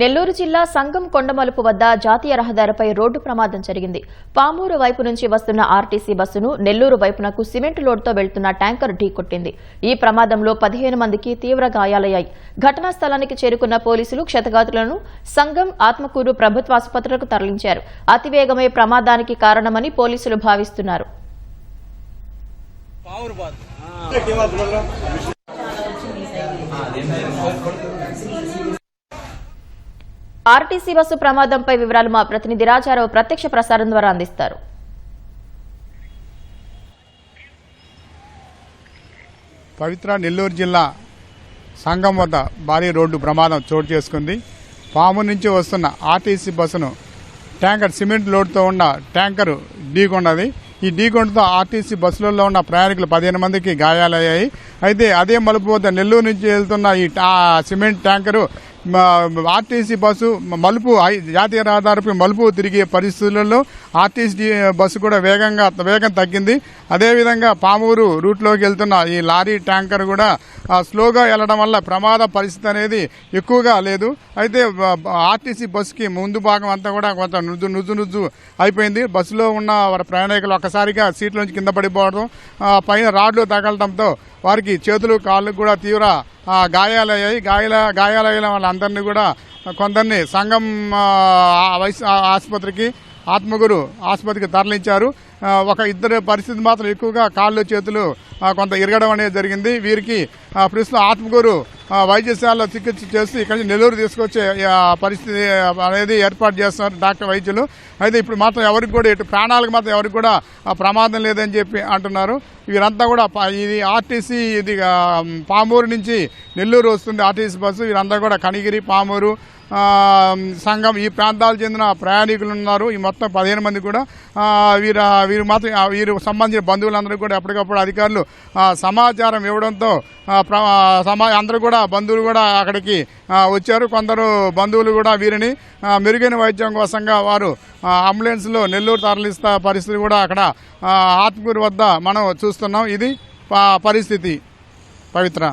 నెల్లూరు జిల్లా సంగం కొండమలుపు వద్ద జాతీయ రహదారిపై రోడ్డు ప్రమాదం జరిగింది. పామూరు వైపు నుంచి వస్తున్న ఆర్టీసీ బస్సును నెల్లూరు వైపునకు సిమెంట్ లోడ్తో వెళ్తున్న ట్యాంకర్ ఢీకొట్టింది ఈ ప్రమాదంలో పదిహేను మందికి తీవ్ర గాయాలయ్యాయి. ఘటనా స్థలానికి చేరుకున్న పోలీసులు క్షతగాతులను సంగం ఆత్మకూరు ప్రభుత్వ ఆసుపత్రులకు తరలించారు. అతివేగమే ప్రమాదానికి కారణమని పోలీసులు భావిస్తున్నారు. ఆర్టీసీ బస్సు ప్రమాదంపై వివరాలు మా ప్రతినిధి రాజారావు ప్రత్యక్ష ప్రసారం ద్వారా అందిస్తారు. పవిత్ర నెల్లూరు జిల్లా సంఘం వద్ద భారీ రోడ్డు ప్రమాదం చోటు చేసుకుంది. పాము నుంచి వస్తున్న ఆర్టీసీ బస్సును ట్యాంకర్ సిమెంట్ లోడ్తో ఉన్న ట్యాంకరు ఢీకొన్నది. ఈ ఢీకొండతో ఆర్టీసీ బస్సులలో ఉన్న ప్రయాణికులు పదిహేను మందికి గాయాలయ్యాయి. అయితే అదే మలుపు వద్ద నెల్లూరు నుంచి వెళ్తున్న ఈ సిమెంట్ ట్యాంకరు ఆర్టీసీ బస్సు మలుపు జాతీయ రహదారిపై మలుపు తిరిగే పరిస్థితులలో ఆర్టీసీ బస్సు కూడా వేగంగా వేగం తగ్గింది. అదేవిధంగా పామూరు రూట్లోకి వెళ్తున్న ఈ లారీ ట్యాంకర్ కూడా స్లోగా వెళ్ళడం వల్ల ప్రమాద పరిస్థితి అనేది ఎక్కువగా లేదు. అయితే ఆర్టీసీ బస్సుకి ముందు భాగం అంతా కూడా కొంత నుజ్జు నుజ్జు నుజ్జు అయిపోయింది. బస్సులో ఉన్న వారి ప్రయాణికులు ఒక్కసారిగా సీట్లోంచి కింద పడిపోవడం పైన రాడ్లు తగలడంతో వారికి చేతులు కాళ్ళు కూడా తీవ్ర గాయాలయ్యాయి. గాయాల గాయాలయ్యిన వాళ్ళందరినీ కూడా కొందరిని సంఘం వైస్ ఆసుపత్రికి ఆత్మగురు ఆసుపత్రికి తరలించారు. ఒక ఇద్దరు పరిస్థితి మాత్రం ఎక్కువగా కాళ్ళు చేతులు కొంత ఇరగడం అనేది జరిగింది. వీరికి ప్రస్తుతం ఆత్మగురు వైద్యశాలలో చికిత్స చేస్తూ ఇక్కడి నుంచి నెల్లూరు తీసుకొచ్చే పరిస్థితి అనేది ఏర్పాటు చేస్తున్నారు డాక్టర్ వైద్యులు. అయితే ఇప్పుడు మాత్రం ఎవరికి కూడా ఇటు ప్రాణాలకు మాత్రం ఎవరికి కూడా ప్రమాదం లేదని చెప్పి అంటున్నారు. వీరంతా కూడా ఇది ఆర్టీసీ ఇది పామూరు నుంచి నెల్లూరు వస్తుంది ఆర్టీసీ బస్సు. వీరంతా కూడా కనిగిరి పామూరు సంఘం ఈ ప్రాంతాలకు చెందిన ప్రయాణికులు ఉన్నారు. ఈ మొత్తం పదిహేను మంది కూడా వీరు వీరు మాత్రం వీరు సంబంధించిన బంధువులందరూ కూడా ఎప్పటికప్పుడు అధికారులు సమాచారం ఇవ్వడంతో ప్ర- సమా అందరూ కూడా బంధువులు కూడా అక్కడికి వచ్చారు. కొందరు బంధువులు కూడా వీరిని మెరుగైన వైద్యం కోసంగా వారు అంబులెన్స్లో నెల్లూరు తరలిస్తా పరిస్థితి కూడా అక్కడ ఆత్మకూరు వద్ద మనం చూస్తున్నాం. ఇది పరిస్థితి. పవిత్ర.